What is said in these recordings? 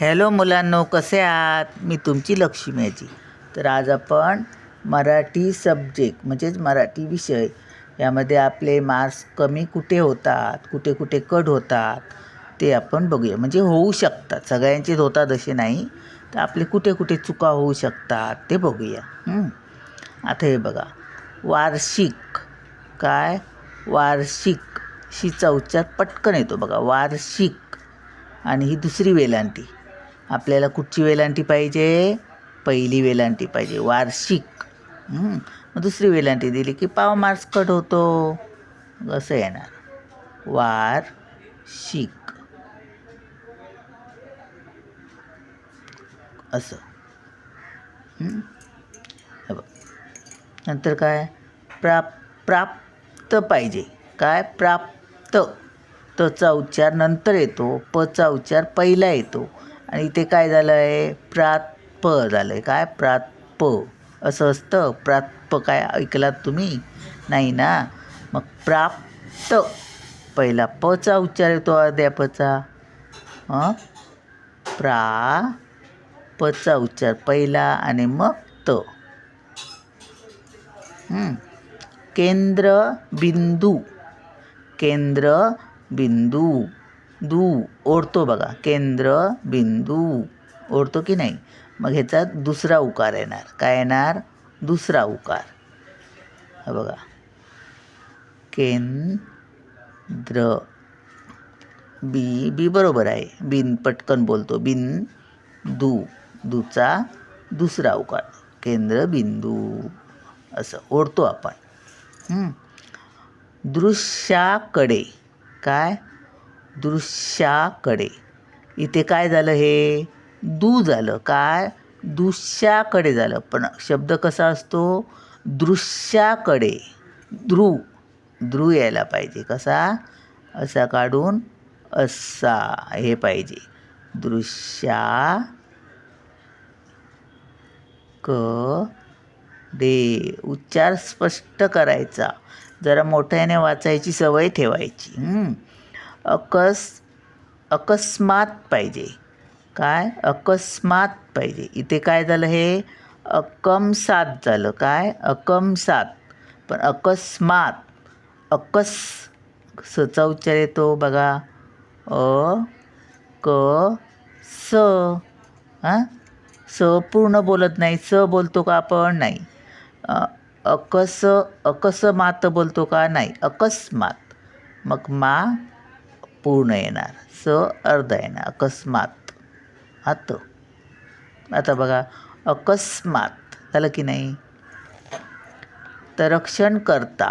Hello मुलांनो कसे आहात? मी तुमची लक्ष्मी आजी तर आज आपण मराठी सब्जेक्ट म्हणजेच मराठी विषय यामध्ये आपले मार्क्स कमी कुठे होतात कुठे कुठे कट होतात ते आपण बघूया. म्हणजे होऊ शकतात. सगळ्यांचेच होतात असे नाही तर आपले कुठे कुठे चुका होऊ शकतात ते बघूया. आता हे बघा. वार्षिक. काय? वार्षिक. शीचा उच्चार पटकन येतो बघा. वार्षिक. आणि ही दुसरी वेलांटी. आपल्याला कुठची वेलांटी पाहिजे? पहिली वेलांटी पाहिजे. वार्षिक. मग दुसरी वेलांटी दिली की पाव मार्क्स कट होतो. असं येणार. वार शिक असं नंतर काय? प्राप प्राप्त पाहिजे. काय? प्राप्त. तचा उच्चार नंतर येतो. पचा उच्चार पहिला येतो. आणि इथे काय झालं आहे प्रात्प झालं आहे काय? प्रात्प असं असतं? प्रात्प काय ऐकलात तुम्ही? नाही ना? मग प्राप्त. पहिला पचा उच्चार येतो अध्यापचा. हं प्रा पचा उच्चार. पहिला आणि मग त. केंद्र बिंदू. केंद्र बिंदू. दू. ओढतो बघा. केंद्र बिंदू. ओढतो की नाही? मग ह्याचा दुसरा उकार येणार. काय येणार? दुसरा उकार. हा बघा. केंद्र. बी बी बरोबर आहे. बिन पटकन बोलतो. बिन दू. दूचा दुसरा उकार. केंद्र बिंदू. असं. ओढतो आपण. दृश्याकडे. काय? दृश्याकडे इथे काय झालं हे? दू झालं. काय? दृश्याकडे झालं. पण शब्द कसा असतो? दृश्याकडे. ध्रुव द्रू यायला पाहिजे. कसा? असा काढून असा हे पाहिजे. दृश्या क डे उच्चार स्पष्ट करायचा. जरा मोठ्याने वाचायची सवय ठेवायची. अकस अकस्मात पाहिजे. काय? अकस्मात पाहिजे. इथे काय झालं हे? अकमसात झालं. काय? अकमसात. पण अकस्मात. अकस सचा उच्चार येतो बघा. अ क स. हां? स पूर्ण बोलत नाही. स बोलतो का आपण? नाही. अ, अकस अकस्मात बोलतो का? नाही. अकस्मात. मग मा पूर्ण येणार. स अर्ध येणार. अकस्मात. आत आता बघा. अकस्मात. झालं की नाही? तर रक्षण करता.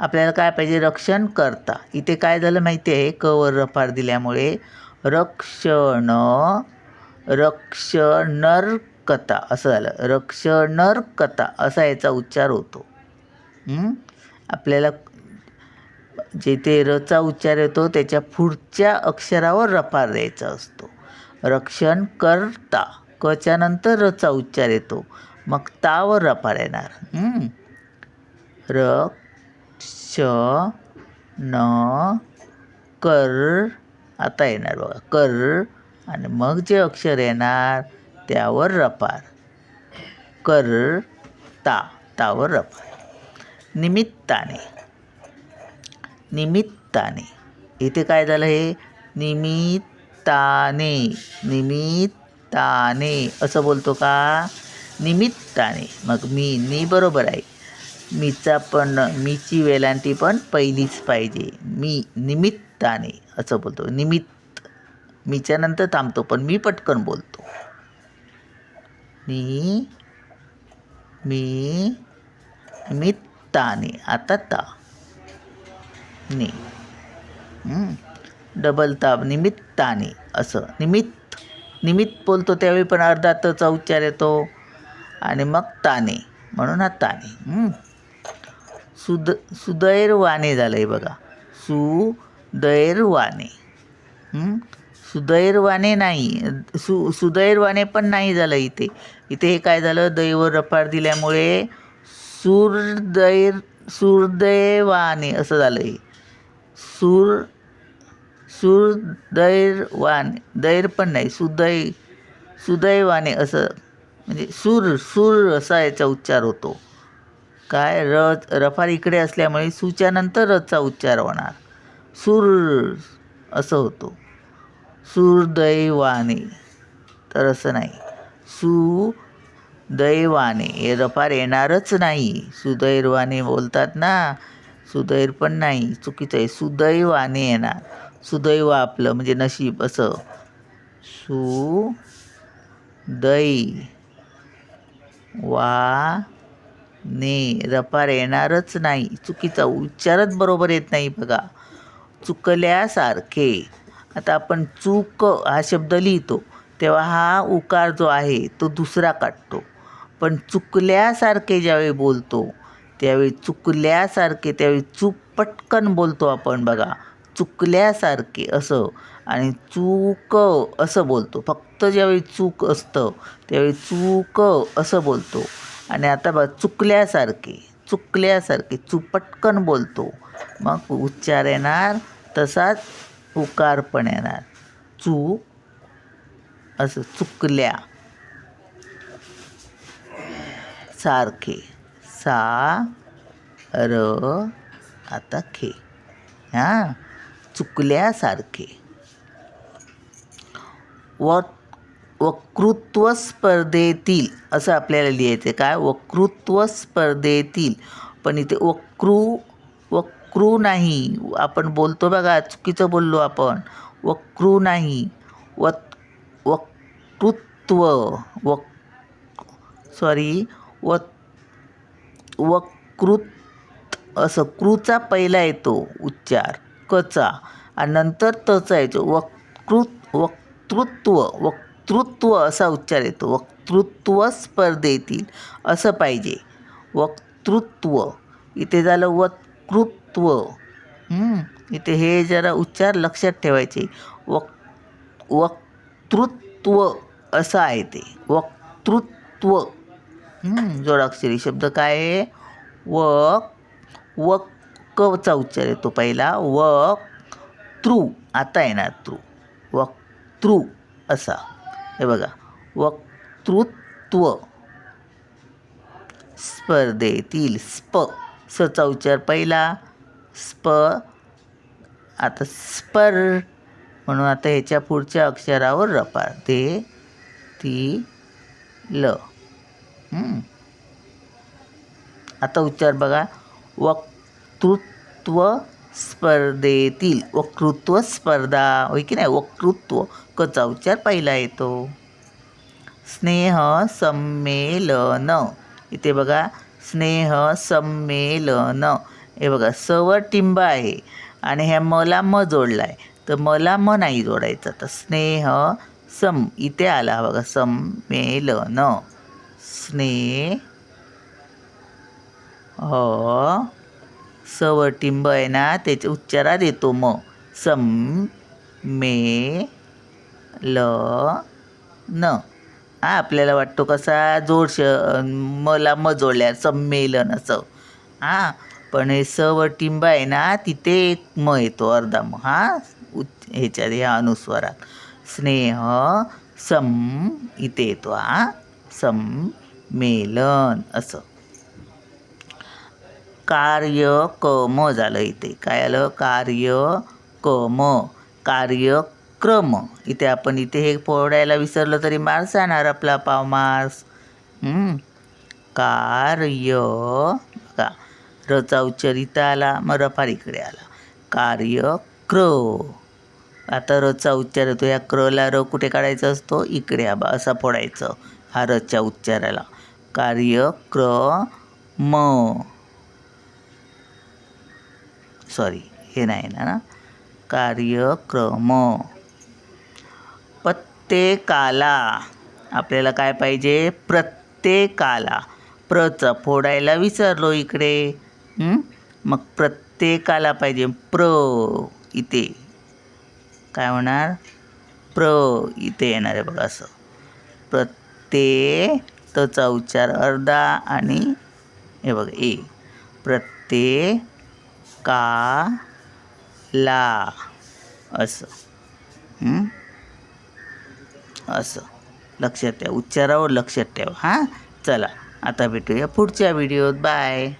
आपल्याला काय पाहिजे? रक्षण करता. इथे काय झालं माहिती आहे? कवर रफार दिल्यामुळे रक्षण रक्षणर्कता. असं झालं. रक्षणर्कता. असा याचा उच्चार होतो. आपल्याला जेथे रचा उच्चार येतो त्याच्या पुढच्या अक्षरावर रफार द्यायचा असतो. रक्षण करता. कच्या नंतर रचा उच्चार येतो. मग तावर रफार येणार. र श न कर आता येणार बघा. कर आणि मग जे अक्षर येणार त्यावर रफार कर ता तावर रफार निमित्ताने. निमित्ताने. इथे काय झालं हे? निमित्ताने. निमित्ताने. असं बोलतो का? निमित्ताने. मग मी नी बरोबर आहे. मीचा पण मीची वेलांटी पण पहिलीच पाहिजे. मी निमित्ताने. असं बोलतो. निमित्त. मीच्या नंतर थांबतो पण मी पटकन बोलतो. मी मी निमित्ताने. आता ता. नि डबल ताप निमित्ताने असं. निमित्त. निमित्त बोलतो त्यावेळी पण अर्धा तचा उच्चार येतो. आणि मग ताने. म्हणून हा ताने. सुद सुदैर्वाने झालं आहे बघा. सुदैर्वाने. हं. सुदैर्वाने नाही. सु सुदैर्वाने पण नाही झालं इथे. इथे हे काय झालं? दैव रफार दिल्यामुळे सुरदैर सुरदैवाने असं झालं आहे सूर सुदैवाने दैर पण नाही सुदै सुदैवाने असं म्हणजे सूर सूर असा याचा उच्चार होतो. काय? र रफार इकडे असल्यामुळे सूच्या नंतर रचा उच्चार होणार. सूर असं होतो. सुदैवाने तर असं नाही. सुदैवाने. हे रफार येणारच नाही. सुदैवाने बोलतात ना सुदैर पण नाही चुकीचं आहे. सुदैवाने येणार सुदैव आपलं म्हणजे नशीब असं. सु दै वा ने रफार येणारच नाही. चुकीचा उच्चारच बरोबर येत नाही बघा. चुकल्यासारखे. आता आपण चूक हा शब्द लिहितो तेव्हा हा उकार जो आहे तो दुसरा काढतो पण चुकल्यासारखे ज्यावेळी बोलतो त्यावेळी चुकल्यासारखे त्यावेळी चूक पटकन बोलतो आपण बघा. चुकल्यासारखे असं आणि चूक असं बोलतो. फक्त ज्यावेळी चूक असतं त्यावेळी चूक असं बोलतो. आणि आता बघा चुकल्यासारखे चुकल्यासारखे चुपटकन पटकन बोलतो. मग उच्चार येणार तसाच उकार पण येणार. चूक असं चुकल्या सारखे. सा र आता खे. हां? चुकल्यासारखे. व वक्तृत्व स्पर्धेतील असं आपल्याला लिहायचं आहे काय? वक्तृत्व स्पर्धेतील पण इथे वक्रू वक्रू नाही. आपण बोलतो बघा चुकीचं बोललो आपण. वक्रू नाही. वत वक्तृत्व वक् सॉरी वत वकृत असं कृचा पहिला येतो उच्चार कचा आणि नंतर तचा येतो वकृत वक्तृत्व वक्तृत्व असा उच्चार येतो वक्तृत्व स्पर्धेतील असं पाहिजे. वक्तृत्व इथे झालं वक्तृत्व. इथे हे जरा उच्चार लक्षात ठेवायचे. वक् वक्तृत्व असं आहे ते. वक्तृत्व. जोडाक्षरी शब्द काय आहे? व व कचा उच्चार येतो पहिला. व तृ आता येणार तृ. वक्तृ असा. हे बघा. वक्तृत्व. स्पर्धेतील स्प. सचा उच्चार पहिला. स्प. आता स्पर. म्हणून आता ह्याच्या पुढच्या अक्षरावर रपार. ते ती ल. आता उच्चार बघा. वक्तृत्व स्पर्धेतील वक्तृत्व स्पर्धा होय की नाही? वक्तृत्व कचा उच्चार पहिला येतो. स्नेह संमेलन. इथे बघा स्नेह संमेलन. हे बघा सवर टिंब आहे आणि ह्या मला म जोडला आहे तर मला म नाही जोडायचं. तर स्नेह सम इथे आला बघा संमेलन. स्ने ह सवटिंब आहे ना त्याच्या उच्चारात येतो म. सम मे ल न. हा आपल्याला वाटतो कसा जोड श मला म जोडल्या संमेलन असं. हां पण हे सवटिंब आहे ना तिथे एक म येतो अर्धा म. हा उच्च ह्याच्यात ह्या अनुस्वारात. स्नेह सम इथे येतो हा. संमेलन असं. कार्यकम झालं इथे. काय आलं? कार्यकम कार्यक्रम. इथे आपण इथे हे फोडायला विसरलं तरी मार्क्स जाणार आपला पाव मार्क्स कार्य का रचा उच्चार इथं आला मग रफार इकडे आला. कार्यक्र. आता रचा उच्चार येतो. या क्रला र कुठे काढायचा असतो? इकडे आबा असा फोडायचं. हा रच्या उच्चाराला. कार्यक्रम. सॉरी हे नाही ना कार्यक्रम. प्रत्येकाला. आपल्याला काय पाहिजे? प्रत्येकाला. प्रचा फोडायला विसरलो इकडे. मग प्रत्येकाला पाहिजे. प्र इथे. काय होणार? प्र इथे येणार आहे बघा असं. ते. तचा उच्चार अर्धा आणि हे बघ ए. प्रत्ये का ला. असं. असं. लक्षात ठेवा. उच्चारावर लक्षात ठेवा. हां? चला. आता भेटूया पुढच्या व्हिडिओत. बाय.